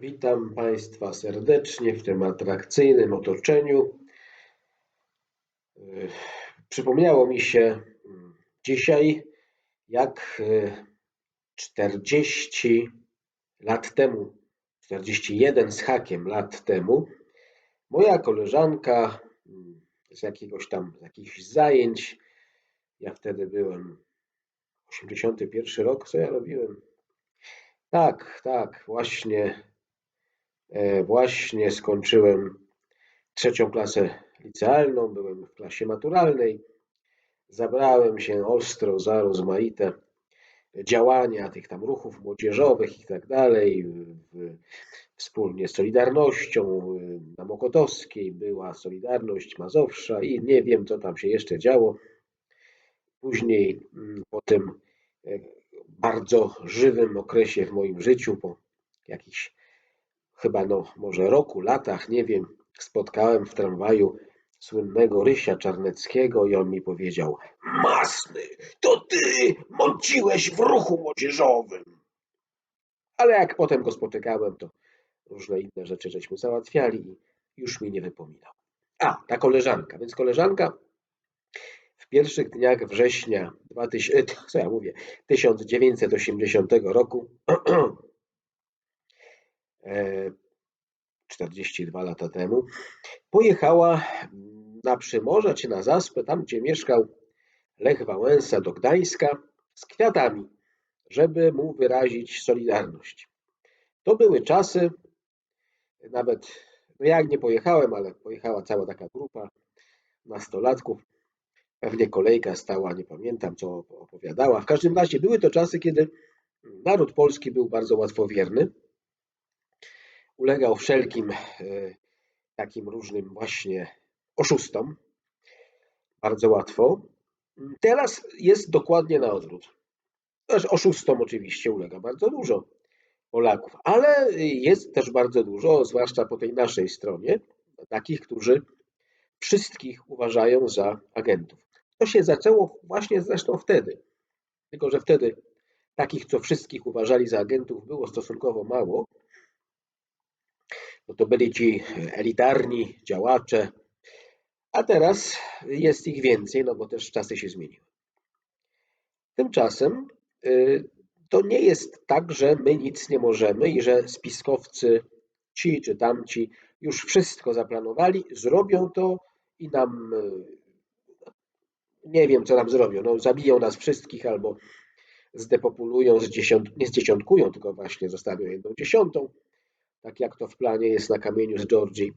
Witam Państwa serdecznie w tym atrakcyjnym otoczeniu. Przypomniało mi się dzisiaj, jak 40 lat temu, 41 z hakiem lat temu, moja koleżanka z jakiegoś tam, z jakichś zajęć, ja wtedy byłem 81 rok, co ja robiłem? Tak, tak, właśnie, e, właśnie skończyłem trzecią klasę licealną, byłem w klasie maturalnej. Zabrałem się ostro za rozmaite działania tych tam ruchów młodzieżowych i tak dalej. Wspólnie z Solidarnością na Mokotowskiej była Solidarność Mazowsza i nie wiem, co tam się jeszcze działo. Później mm, po tym e, bardzo żywym okresie w moim życiu, po jakichś chyba no może roku, latach, nie wiem, spotkałem w tramwaju słynnego Rysia Czarneckiego i on mi powiedział Masny, to ty mąciłeś w ruchu młodzieżowym. Ale jak potem go spotykałem, to różne inne rzeczy żeśmy załatwiali i już mi nie wypominał. A, ta koleżanka. Więc koleżanka w pierwszych dniach września 2000, e, co ja mówię, 1980 roku 42 e, lata temu pojechała na Przymorze czy na Zaspę, tam gdzie mieszkał Lech Wałęsa do Gdańska z kwiatami, żeby mu wyrazić solidarność. To były czasy, nawet, no ja nie pojechałem, ale pojechała cała taka grupa nastolatków, Pewnie kolejka stała, nie pamiętam co opowiadała. W każdym razie były to czasy, kiedy naród polski był bardzo łatwowierny. Ulegał wszelkim e, takim różnym właśnie oszustom. Bardzo łatwo. Teraz jest dokładnie na odwrót. Też oszustom oczywiście ulega bardzo dużo Polaków, ale jest też bardzo dużo, zwłaszcza po tej naszej stronie, takich, którzy wszystkich uważają za agentów. To się zaczęło właśnie zresztą wtedy. Tylko, że wtedy takich, co wszystkich uważali za agentów, było stosunkowo mało. No to byli ci elitarni działacze, a teraz jest ich więcej, no bo też czasy się zmieniły. Tymczasem y, to nie jest tak, że my nic nie możemy i że spiskowcy ci czy tamci już wszystko zaplanowali, zrobią to i nam y, nie wiem, co nam zrobią. No, zabiją nas wszystkich albo zdepopulują, zdziesiąt, nie zdziesiątkują, tylko właśnie zostawią jedną dziesiątą, tak jak to w planie jest na kamieniu z Georgii.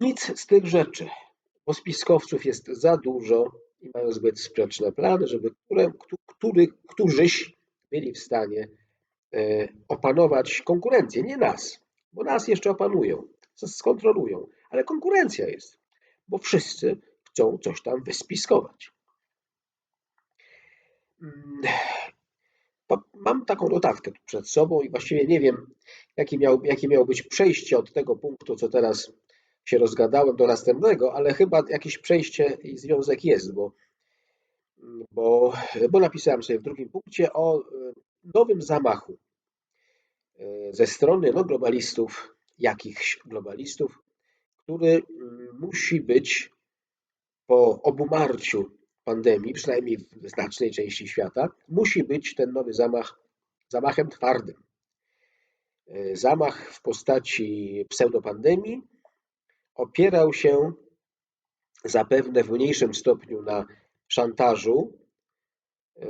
Nic z tych rzeczy, bo spiskowców jest za dużo i mają zbyt sprzeczne plany, żeby które, który, któryś byli w stanie e, opanować konkurencję, nie nas, bo nas jeszcze opanują, skontrolują, ale konkurencja jest, bo wszyscy chcą coś tam wyspiskować. Mam taką notatkę tu przed sobą i właściwie nie wiem, jakie miało, jakie miało być przejście od tego punktu, co teraz się rozgadałem, do następnego, ale chyba jakieś przejście i związek jest, bo, bo, bo napisałem sobie w drugim punkcie o e, nowym zamachu e, ze strony no, globalistów, jakichś globalistów, który mm, musi być po obumarciu pandemii, przynajmniej w znacznej części świata, musi być ten nowy zamach zamachem twardym. Zamach w postaci pseudopandemii opierał się zapewne w mniejszym stopniu na szantażu. E,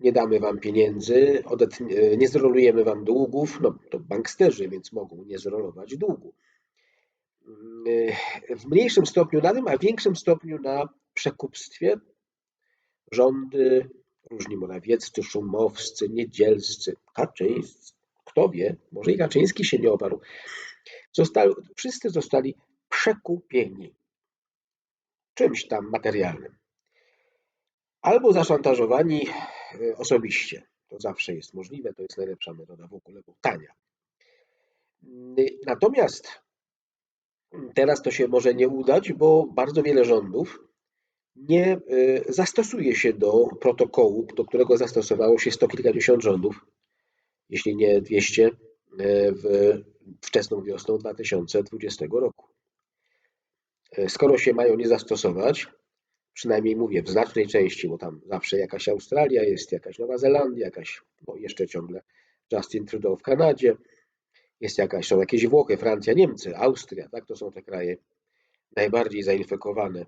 nie damy wam pieniędzy, e, nie zrolujemy wam długów. No to banksterzy, więc mogą nie zrolować długu w mniejszym stopniu na tym, a w większym stopniu na przekupstwie. Rządy, różni Morawieccy, Szumowscy, Niedzielscy, Kaczyńscy, kto wie, może i Kaczyński się nie oparł. Zostali, wszyscy zostali przekupieni czymś tam materialnym. Albo zaszantażowani e, osobiście. To zawsze jest możliwe, to jest najlepsza metoda w ogóle, bo tania. Natomiast Teraz to się może nie udać, bo bardzo wiele rządów nie y, zastosuje się do protokołu, do którego zastosowało się sto kilkadziesiąt rządów, jeśli nie dwieście w wczesną wiosną 2020 roku. Skoro się mają nie zastosować, przynajmniej mówię w znacznej części, bo tam zawsze jakaś Australia jest, jakaś Nowa Zelandia, jakaś, no jeszcze ciągle Justin Trudeau w Kanadzie, jest jakaś, są jakieś Włochy, Francja, Niemcy, Austria, tak? To są te kraje najbardziej zainfekowane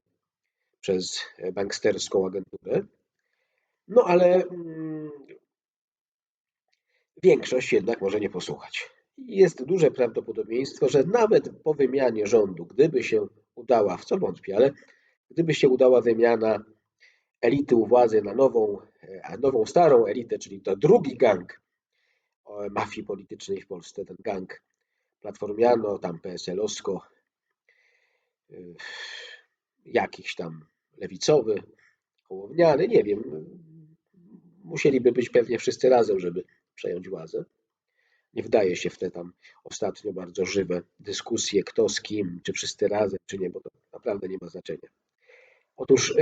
przez banksterską agenturę. No ale mm, większość jednak może nie posłuchać. Jest duże prawdopodobieństwo, że nawet po wymianie rządu, gdyby się udała, w co wątpię, ale gdyby się udała wymiana elity u władzy na nową, e, nową starą elitę, czyli to drugi gang mafii politycznej w Polsce, ten gang platformiano, tam PSL-owsko, e, jakiś tam lewicowy, hołowniany, nie wiem, musieliby być pewnie wszyscy razem, żeby przejąć władzę. Nie wdaje się w te tam ostatnio bardzo żywe dyskusje, kto z kim, czy wszyscy razem, czy nie, bo to naprawdę nie ma znaczenia. Otóż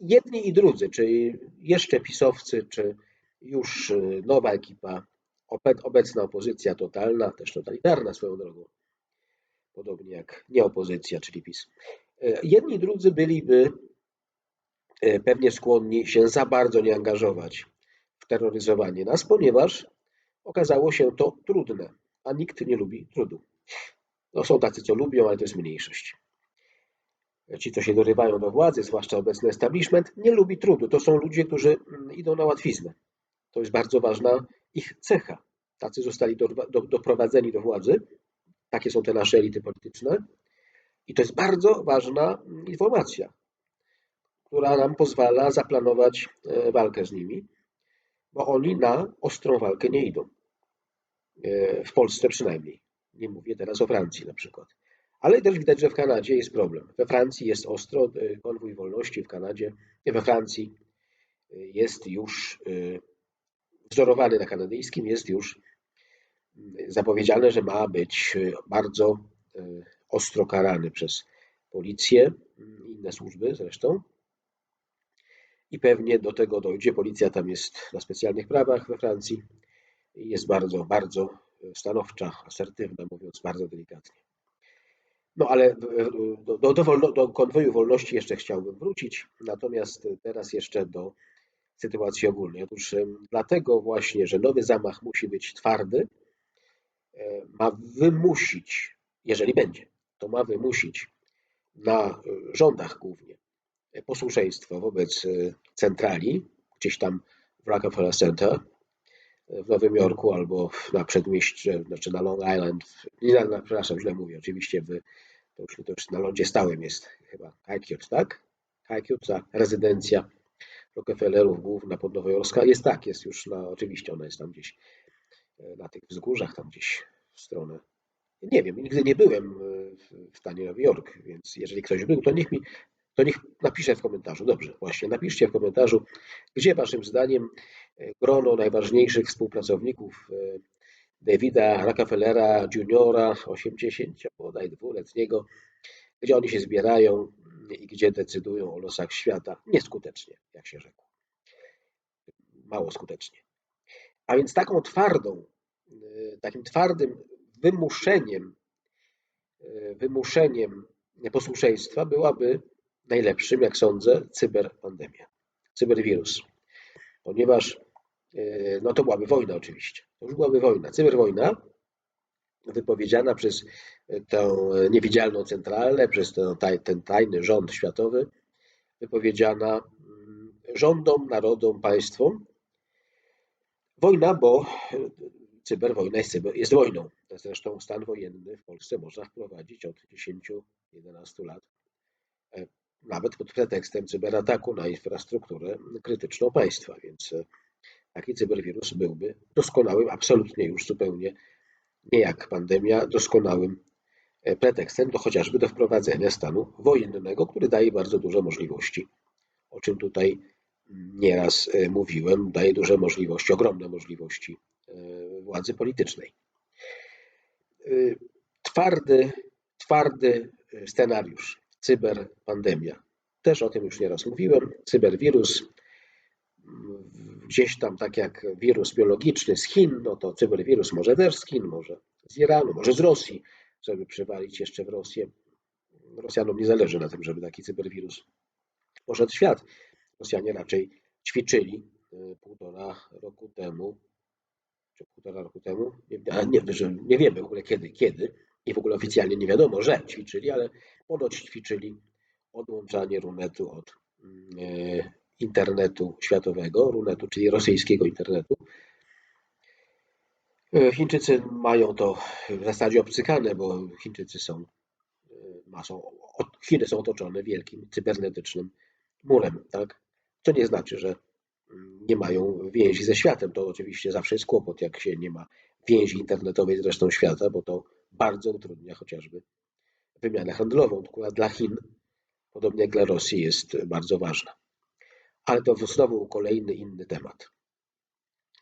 jedni i drudzy, czy jeszcze pisowcy, czy już y, nowa ekipa, obecna opozycja totalna, też totalitarna swoją drogą, podobnie jak nieopozycja, czyli PiS. E, jedni drudzy byliby e, pewnie skłonni się za bardzo nie angażować w terroryzowanie nas, ponieważ okazało się to trudne, a nikt nie lubi trudu. No, są tacy, co lubią, ale to jest mniejszość. Ci, co się dorywają do władzy, zwłaszcza obecny establishment, nie lubi trudu. To są ludzie, którzy mm, idą na łatwiznę. To jest bardzo ważna ich cecha. Tacy zostali do, do, doprowadzeni do władzy. Takie są te nasze elity polityczne. I to jest bardzo ważna informacja, która nam pozwala zaplanować e, walkę z nimi, bo oni na ostrą walkę nie idą. E, w Polsce przynajmniej. Nie mówię teraz o Francji na przykład. Ale też widać, że w Kanadzie jest problem. We Francji jest ostro, e, konwój wolności w Kanadzie, we Francji jest już wzorowany na kanadyjskim, jest już zapowiedziane, że ma być bardzo ostro karany przez policję i inne służby zresztą. I pewnie do tego dojdzie. Policja tam jest na specjalnych prawach we Francji i jest bardzo, bardzo stanowcza, asertywna, mówiąc bardzo delikatnie. No ale do, do, do, do konwoju wolności jeszcze chciałbym wrócić, natomiast teraz jeszcze do sytuacji ogólnej. Otóż dlatego właśnie, że nowy zamach musi być twardy, ma wymusić, jeżeli będzie, to ma wymusić na e, rządach głównie posłuszeństwo wobec e, centrali, gdzieś tam w Rockefeller Center e, w Nowym Jorku albo na przedmieście, znaczy na Long Island, na, na, przepraszam, źle mówię, oczywiście w, to, już, to już na lądzie stałym jest chyba Highcute, tak? Highcute, ta rezydencja Rockefellerów główna podnowojorska jest tak, jest już na, oczywiście ona jest tam gdzieś na tych wzgórzach, tam gdzieś w stronę nie wiem, nigdy nie byłem w stanie Nowy Jork, więc jeżeli ktoś był, to niech mi to niech napisze w komentarzu. Dobrze, właśnie napiszcie w komentarzu, gdzie waszym zdaniem e, grono najważniejszych współpracowników e, Davida Rockefellera Juniora, 80 bodaj dwuletniego, gdzie oni się zbierają i gdzie decydują o losach świata nieskutecznie, jak się rzekło. Mało skutecznie. A więc taką twardą, e, takim twardym wymuszeniem, e, wymuszeniem posłuszeństwa byłaby najlepszym, jak sądzę, cyberpandemia, cyberwirus. Ponieważ e, no to byłaby wojna oczywiście. To już byłaby wojna. Cyberwojna wypowiedziana przez tę niewidzialną centralę, przez ten, ten tajny rząd światowy, wypowiedziana mm, rządom, narodom, państwom. Wojna, bo cyberwojna jest, cyber, jest wojną. Zresztą stan wojenny w Polsce można wprowadzić od 10-11 lat, e, nawet pod pretekstem cyberataku na infrastrukturę krytyczną państwa, więc e, taki cyberwirus byłby doskonałym, absolutnie już zupełnie nie jak pandemia, doskonałym e, pretekstem do chociażby do wprowadzenia stanu wojennego, który daje bardzo duże możliwości, o czym tutaj nieraz mówiłem, daje duże możliwości, ogromne możliwości władzy politycznej. Y, twardy, twardy scenariusz, cyberpandemia. Też o tym już nieraz mówiłem. Cyberwirus gdzieś tam, tak jak wirus biologiczny z Chin, no to cyberwirus może też z Chin, może z Iranu, może z Rosji, żeby przywalić jeszcze w Rosję. Rosjanom nie zależy na tym, żeby taki cyberwirus poszedł w świat. Rosjanie raczej ćwiczyli y, półtora roku temu, czy półtora roku temu, nie, nie, nie wiemy w ogóle kiedy, kiedy i w ogóle oficjalnie nie wiadomo, że ćwiczyli, ale ponoć ćwiczyli odłączanie runetu od y, internetu światowego, runetu, czyli rosyjskiego internetu. E, Chińczycy mają to w zasadzie obcykane, bo Chińczycy są, e, są, Chiny są otoczone wielkim cybernetycznym murem, tak? Co nie znaczy, że mm, nie mają więzi ze światem. To oczywiście zawsze jest kłopot, jak się nie ma więzi internetowej z resztą świata, bo to bardzo utrudnia chociażby wymianę handlową, która dla Chin, podobnie jak dla Rosji, jest bardzo ważna. Ale to znowu kolejny inny temat.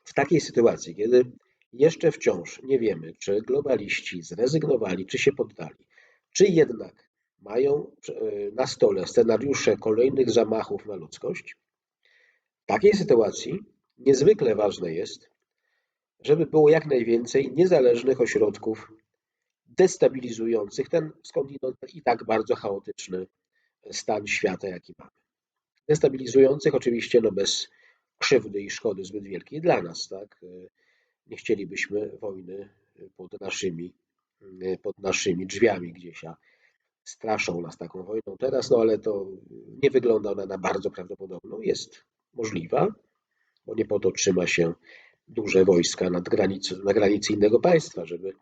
W takiej sytuacji, kiedy jeszcze wciąż nie wiemy, czy globaliści zrezygnowali, czy się poddali, czy jednak mają e, na stole scenariusze kolejnych zamachów na ludzkość, takiej sytuacji niezwykle ważne jest, żeby było jak najwięcej niezależnych ośrodków destabilizujących ten skądinąd i tak bardzo chaotyczny stan świata, jaki mamy destabilizujących, oczywiście no bez krzywdy i szkody zbyt wielkiej dla nas. Tak? Nie chcielibyśmy wojny pod naszymi, pod naszymi drzwiami gdzieś, a straszą nas taką wojną teraz, no ale to nie wygląda ona na bardzo prawdopodobną. Jest możliwa, bo nie po to trzyma się duże wojska nad granicy, na granicy innego państwa, żeby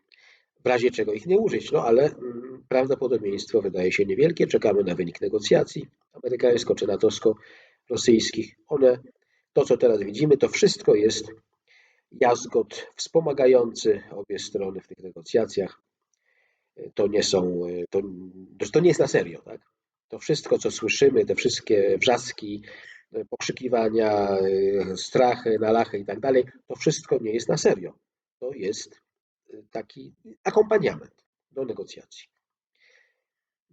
w razie czego ich nie użyć. No ale mm, prawdopodobieństwo wydaje się niewielkie. Czekamy na wynik negocjacji amerykańsko czy natowsko-rosyjskich. One, to co teraz widzimy, to wszystko jest jazgot wspomagający obie strony w tych negocjacjach. To nie są, to, to nie jest na serio, tak? To wszystko, co słyszymy, te wszystkie wrzaski, pokrzykiwania, strachy, nalachy i tak dalej, to wszystko nie jest na serio. To jest taki akompaniament do negocjacji.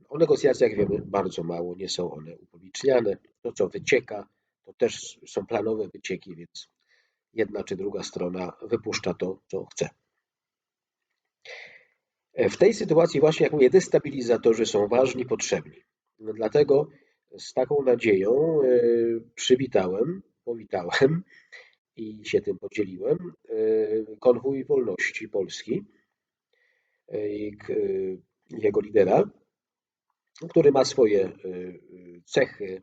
O negocjacjach wiemy bardzo mało, nie są one upubliczniane. To, co wycieka, to też są planowe wycieki, więc jedna czy druga strona wypuszcza to, co chce. W tej sytuacji właśnie, jak mówię, destabilizatorzy są ważni, potrzebni. Dlatego z taką nadzieją e, przywitałem, powitałem i się tym podzieliłem e, konwój wolności Polski e, i jego lidera, który ma swoje cechy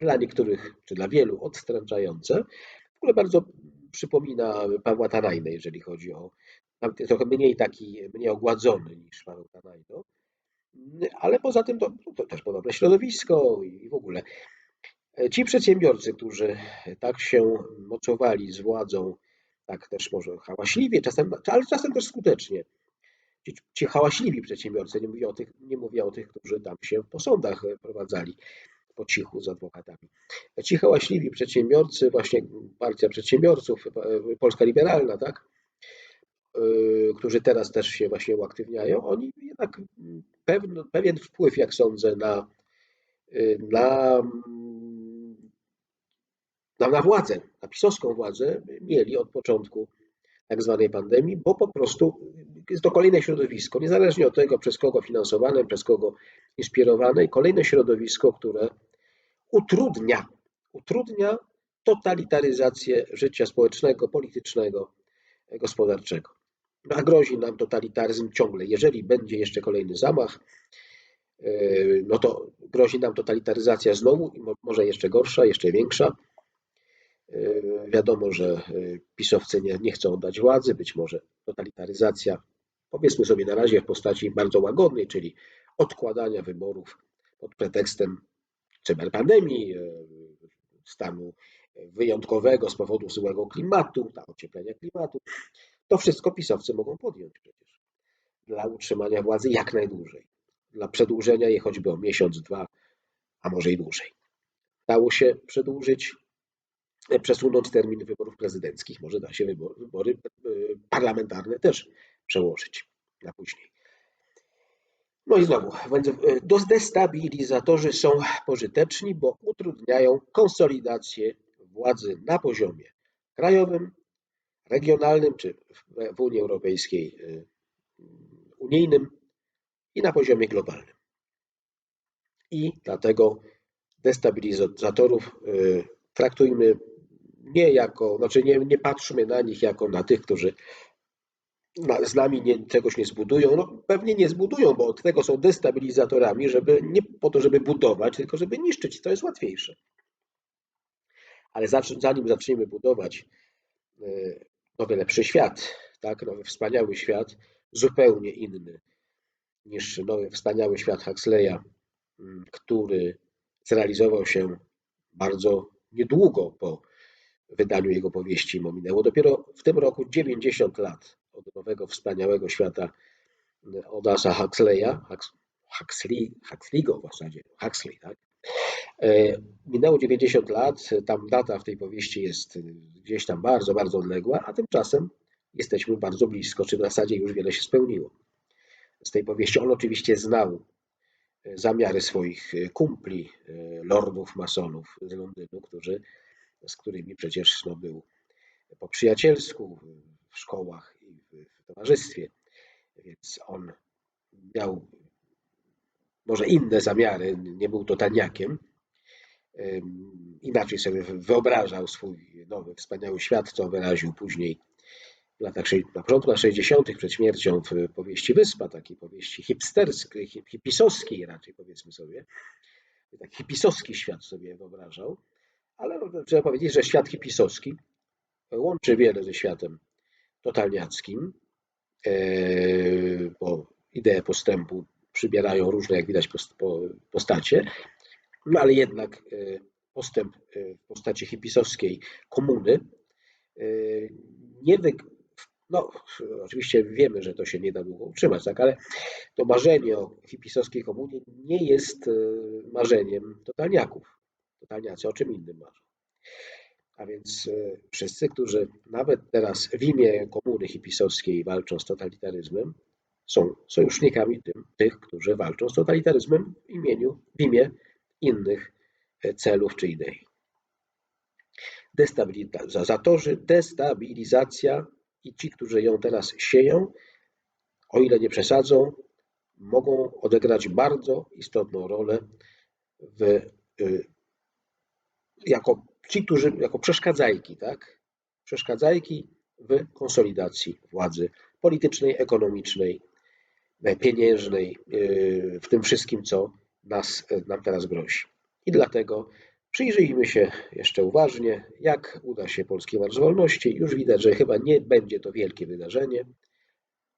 dla niektórych, czy dla wielu odstręczające. W ogóle bardzo przypomina Pawła Tanajne, jeżeli chodzi o trochę mniej taki, mniej ogładzony niż Paweł Tanajno, ale poza tym to, to też podobne środowisko i w ogóle. Ci przedsiębiorcy, którzy tak się mocowali z władzą, tak też może hałaśliwie, czasem, ale czasem też skutecznie, ci, ci hałaśliwi przedsiębiorcy, nie mówię, o tych, nie mówię o tych, którzy tam się po sądach prowadzali po cichu z adwokatami. Ci hałaśliwi przedsiębiorcy, właśnie partia przedsiębiorców, Polska Liberalna, tak, którzy teraz też się właśnie uaktywniają, oni jednak pewien, pewien wpływ, jak sądzę, na, yy, na, na, na władzę, na pisowską władzę mieli od początku tak zwanej pandemii, bo po prostu jest to kolejne środowisko, niezależnie od tego, przez kogo finansowane, przez kogo inspirowane, kolejne środowisko, które utrudnia, utrudnia totalitaryzację życia społecznego, politycznego, gospodarczego. A grozi nam totalitaryzm ciągle. Jeżeli będzie jeszcze kolejny zamach, e, no to grozi nam totalitaryzacja znowu i może jeszcze gorsza, jeszcze większa. E, wiadomo, że e, pisowcy nie, nie chcą oddać władzy, być może totalitaryzacja, powiedzmy sobie na razie w postaci bardzo łagodnej, czyli odkładania wyborów pod pretekstem cyberpandemii, stanu wyjątkowego z powodu złego klimatu, ocieplenia klimatu. To wszystko pisowcy mogą podjąć przecież dla utrzymania władzy jak najdłużej, dla przedłużenia jej choćby o miesiąc, dwa, a może i dłużej. Dało się przedłużyć przesunąć termin wyborów prezydenckich. Może da się wybory, wybory parlamentarne też przełożyć na później. No i znowu, destabilizatorzy są pożyteczni, bo utrudniają konsolidację władzy na poziomie krajowym, regionalnym czy w Unii Europejskiej y, unijnym i na poziomie globalnym. I dlatego destabilizatorów y, traktujmy nie jako, znaczy nie, nie patrzmy na nich jako na tych, którzy z nami nie, czegoś nie zbudują. No, pewnie nie zbudują, bo od tego są destabilizatorami, żeby nie po to, żeby budować, tylko żeby niszczyć. To jest łatwiejsze. Ale zanim zaczniemy budować y, nowy, lepszy świat, tak, nowy, wspaniały świat, zupełnie inny niż nowy, wspaniały świat Huxleya, mm, który zrealizował się bardzo niedługo po wydaniu jego powieści Mominęło. Dopiero w tym roku 90 lat od nowego, wspaniałego świata Odasa Huxleya, Huxley, Huxley'ego w zasadzie, Huxley, tak? E, minęło 90 lat, tam data w tej powieści jest gdzieś tam bardzo, bardzo odległa, a tymczasem jesteśmy bardzo blisko, czy w zasadzie już wiele się spełniło. Z tej powieści on oczywiście znał e, zamiary swoich e, kumpli, lordów, masonów z Londynu, którzy, z którymi przecież no, był po przyjacielsku w szkołach i w towarzystwie. Więc on miał może inne zamiary, nie był to taniakiem. Inaczej sobie wyobrażał swój nowy, wspaniały świat, co wyraził później w latach, na początku lat 60. przed śmiercią w powieści Wyspa, takiej powieści hipsterskiej, hipisowskiej raczej powiedzmy sobie. Tak hipisowski świat sobie wyobrażał, ale trzeba powiedzieć, że świat hipisowski łączy wiele ze światem totalniackim, e, bo idee postępu przybierają różne, jak widać, postacie, no ale jednak e, postęp e, w postaci hipisowskiej komuny nie wy... No, oczywiście wiemy, że to się nie da długo utrzymać, tak, ale to marzenie o hipisowskiej komunie nie jest marzeniem totalniaków. Totalniacy o czym innym marzą. A więc e, wszyscy, którzy nawet teraz w imię komuny hipisowskiej walczą z totalitaryzmem, są sojusznikami tym, tych, którzy walczą z totalitaryzmem w, imieniu, w imię innych e, celów czy idei. Destabilizatorzy, destabilizacja i ci, którzy ją teraz sieją, o ile nie przesadzą, mogą odegrać bardzo istotną rolę w, e, jako ci, którzy jako przeszkadzajki, tak? Przeszkadzajki w konsolidacji władzy politycznej, ekonomicznej, e, pieniężnej, e, w tym wszystkim, co nas, e, nam teraz grozi. I dlatego przyjrzyjmy się jeszcze uważnie, jak uda się Polskiej Marsz Wolności. Już widać, że chyba nie będzie to wielkie wydarzenie,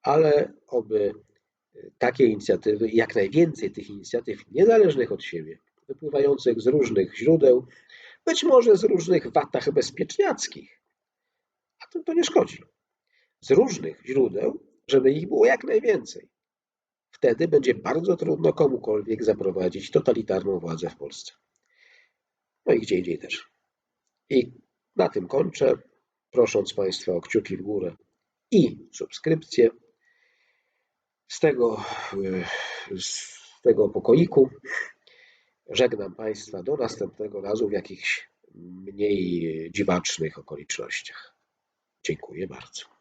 ale oby takie inicjatywy, jak najwięcej tych inicjatyw niezależnych od siebie, wypływających z różnych źródeł, być może z różnych watach bezpieczniackich, a to, to nie szkodzi. Z różnych źródeł, żeby ich było jak najwięcej. Wtedy będzie bardzo trudno komukolwiek zaprowadzić totalitarną władzę w Polsce. No i gdzie indziej też. I na tym kończę, prosząc Państwa o kciuki w górę i subskrypcję. Z tego, z tego pokoiku Żegnam Państwa do następnego razu w jakichś mniej dziwacznych okolicznościach. Dziękuję bardzo.